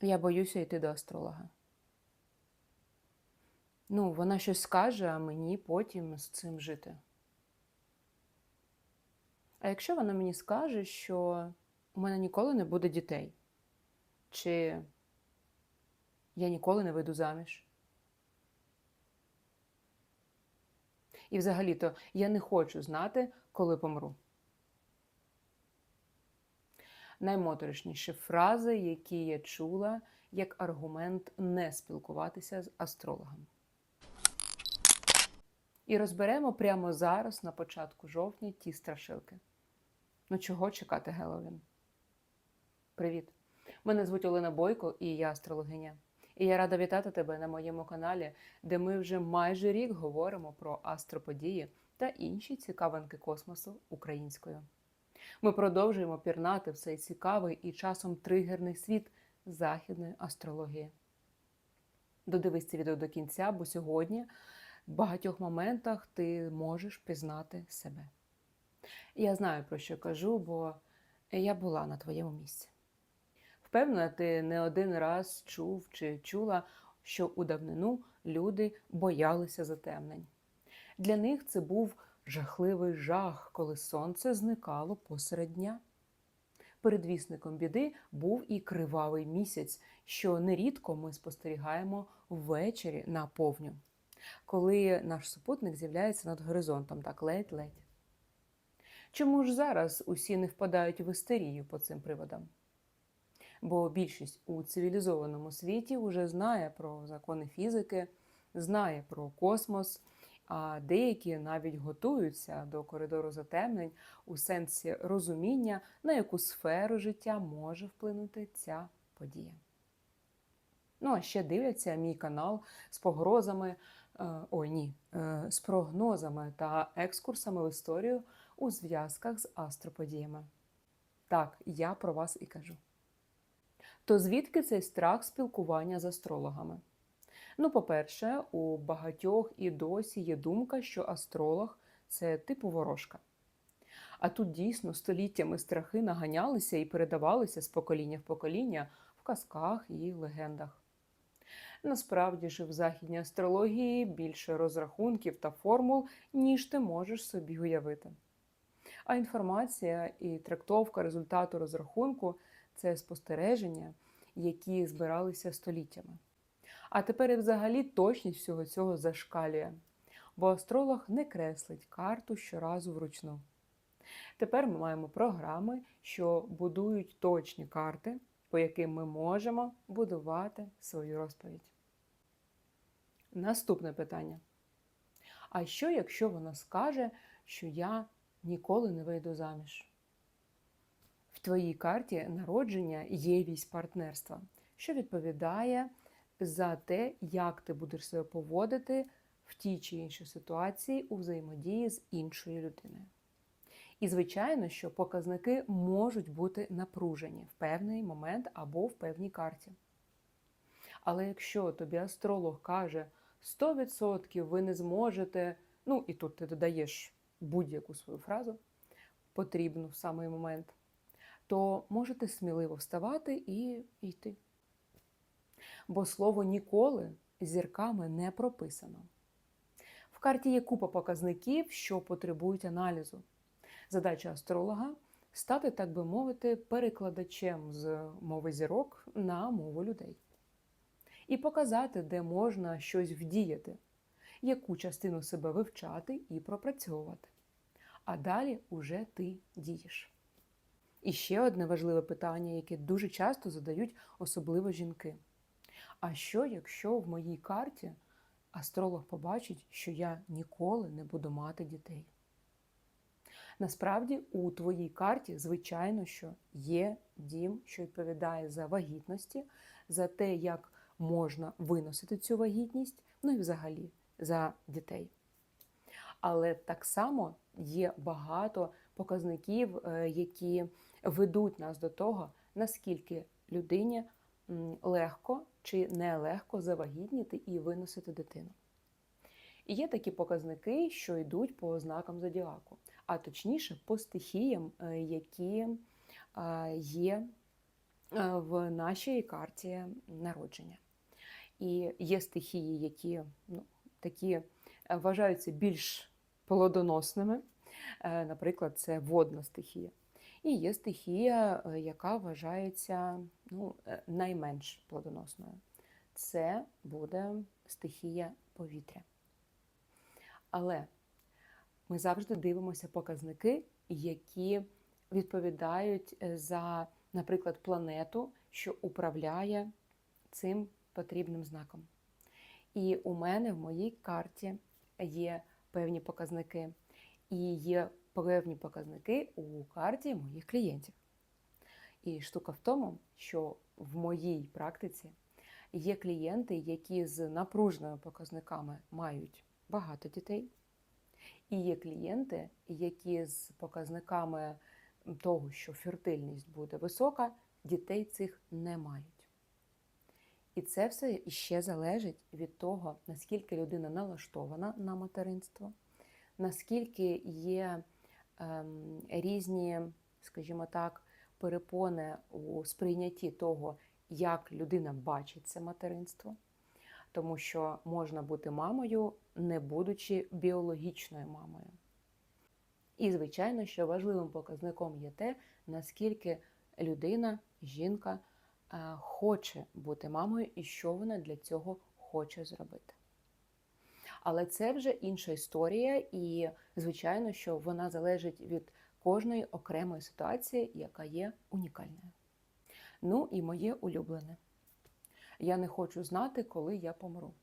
Я боюся йти до астролога. Ну, вона щось скаже, а мені потім з цим жити. А якщо вона мені скаже, що у мене ніколи не буде дітей, чи я ніколи не вийду заміж? І взагалі-то я не хочу знати, коли помру. Наймоторишніші фрази, які я чула як аргумент не спілкуватися з астрологом. І розберемо прямо зараз, на початку жовтня, ті страшилки. Ну чого чекати Геловін? Привіт! Мене звуть Олена Бойко і я астрологиня. І я рада вітати тебе на моєму каналі, де ми вже майже рік говоримо про астроподії та інші цікавинки космосу українською. Ми продовжуємо пірнати в цей цікавий і часом тригерний світ західної астрології. Додивись це відео до кінця, бо сьогодні в багатьох моментах ти можеш пізнати себе. Я знаю, про що кажу, бо я була на твоєму місці. Впевнена, ти не один раз чув чи чула, що у давнину люди боялися затемнень. Для них це був жахливий жах, коли сонце зникало посеред дня. Передвісником біди був і кривавий місяць, що нерідко ми спостерігаємо ввечері на повню, коли наш супутник з'являється над горизонтом так ледь-ледь. Чому ж зараз усі не впадають в істерію по цим приводам? Бо більшість у цивілізованому світі вже знає про закони фізики, знає про космос, а деякі навіть готуються до коридору затемнень у сенсі розуміння, на яку сферу життя може вплинути ця подія. Ну, а ще дивляться мій канал з погрозами, е, ой ні, е, з прогнозами та екскурсами в історію у зв'язках з астроподіями. Так, я про вас і кажу. То звідки цей страх спілкування з астрологами? Ну, по-перше, у багатьох і досі є думка, що астролог це типу ворожка. А тут дійсно століттями страхи наганялися і передавалися з покоління в покоління в казках і легендах. Насправді ж в західній астрології більше розрахунків та формул, ніж ти можеш собі уявити. А інформація і трактовка результату розрахунку це спостереження, які збиралися століттями. А тепер і взагалі точність всього цього зашкалює, бо астролог не креслить карту щоразу вручну. Тепер ми маємо програми, що будують точні карти, по яким ми можемо будувати свою розповідь. Наступне питання. А що, якщо вона скаже, що я ніколи не вийду заміж? В твоїй карті народження є вісь партнерства, що відповідає за те, як ти будеш себе поводити в тій чи іншій ситуації у взаємодії з іншою людиною. І, звичайно, що показники можуть бути напружені в певний момент або в певній карті. Але якщо тобі астролог каже 100% ви не зможете, ну і тут ти додаєш будь-яку свою фразу, потрібну в самий момент, то можете сміливо вставати і йти. Бо слово ніколи зірками не прописано. В карті є купа показників, що потребують аналізу. Задача астролога стати, так би мовити, перекладачем з мови зірок на мову людей. І показати, де можна щось вдіяти, яку частину себе вивчати і пропрацьовувати. А далі уже ти дієш. І ще одне важливе питання, яке дуже часто задають особливо жінки. А що, якщо в моїй карті астролог побачить, що я ніколи не буду мати дітей? Насправді, у твоїй карті, звичайно, що є дім, що відповідає за вагітності, за те, як можна виносити цю вагітність, ну і взагалі за дітей. Але так само є багато показників, е, які ведуть нас до того, наскільки людині легко чи нелегко завагітніти і виносити дитину. І є такі показники, що йдуть по ознакам зодіаку, а точніше по стихіям, е, які є е, в нашій карті народження. І є стихії, які ну, такі е, вважаються більш плодоносними. Наприклад, це водна стихія. І є стихія, е, яка вважається ну, е, найменш плодоносною. Це буде стихія повітря. Але ми завжди дивимося показники, які відповідають е, за, наприклад, планету, що управляє цим потрібним знаком. І у мене в моїй карті є певні показники, і є певні показники у карті моїх клієнтів. І штука в тому, що в моїй практиці є клієнти, які з напруженими показниками мають багато дітей, і є клієнти, які з показниками того, що фертильність буде висока, дітей цих не мають. І це все іще залежить від того, наскільки людина налаштована на материнство, наскільки є різні, скажімо так, перепони у сприйнятті того, як людина бачить це материнство. Тому що можна бути мамою, не будучи біологічною мамою. І, звичайно, що важливим показником є те, наскільки людина, жінка е, хоче бути мамою і що вона для цього хоче зробити. Але це вже інша історія, і, звичайно, що вона залежить від кожної окремої ситуації, яка є унікальною. Ну і моє улюблене. Я не хочу знати, коли я помру.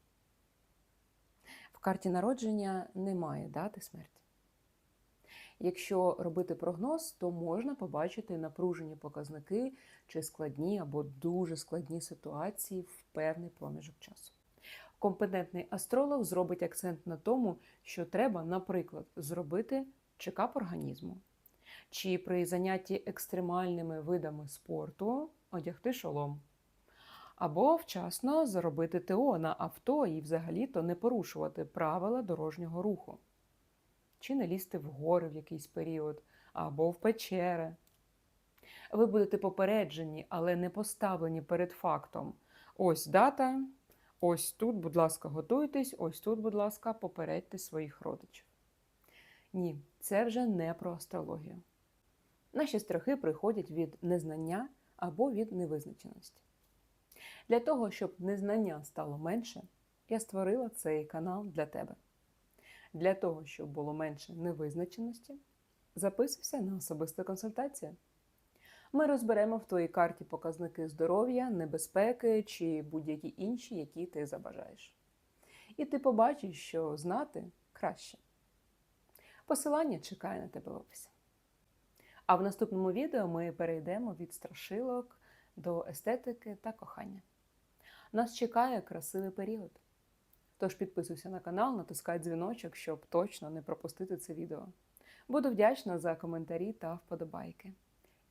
В карті народження немає дати смерті. Якщо робити прогноз, то можна побачити напружені показники чи складні або дуже складні ситуації в певний проміжок часу. Компетентний астролог зробить акцент на тому, що треба, наприклад, зробити чекап організму, чи при занятті екстремальними видами спорту одягти шолом, або вчасно заробити ТО на авто і взагалі-то не порушувати правила дорожнього руху чи не лізти в гори в якийсь період, або в печери. Ви будете попереджені, але не поставлені перед фактом. Ось дата, ось тут, будь ласка, готуйтесь, ось тут, будь ласка, попередьте своїх родичів. Ні, це вже не про астрологію. Наші страхи приходять від незнання або від невизначеності. Для того, щоб незнання стало менше, я створила цей канал для тебе. Для того, щоб було менше невизначеності, записуйся на особисту консультацію. Ми розберемо в твоїй карті показники здоров'я, небезпеки чи будь-які інші, які ти забажаєш. І ти побачиш, що знати краще. Посилання чекає на тебе в описі. А в наступному відео ми перейдемо від страшилок до естетики та кохання. Нас чекає красивий період. Тож підписуйся на канал, натискай дзвіночок, щоб точно не пропустити це відео. Буду вдячна за коментарі та вподобайки.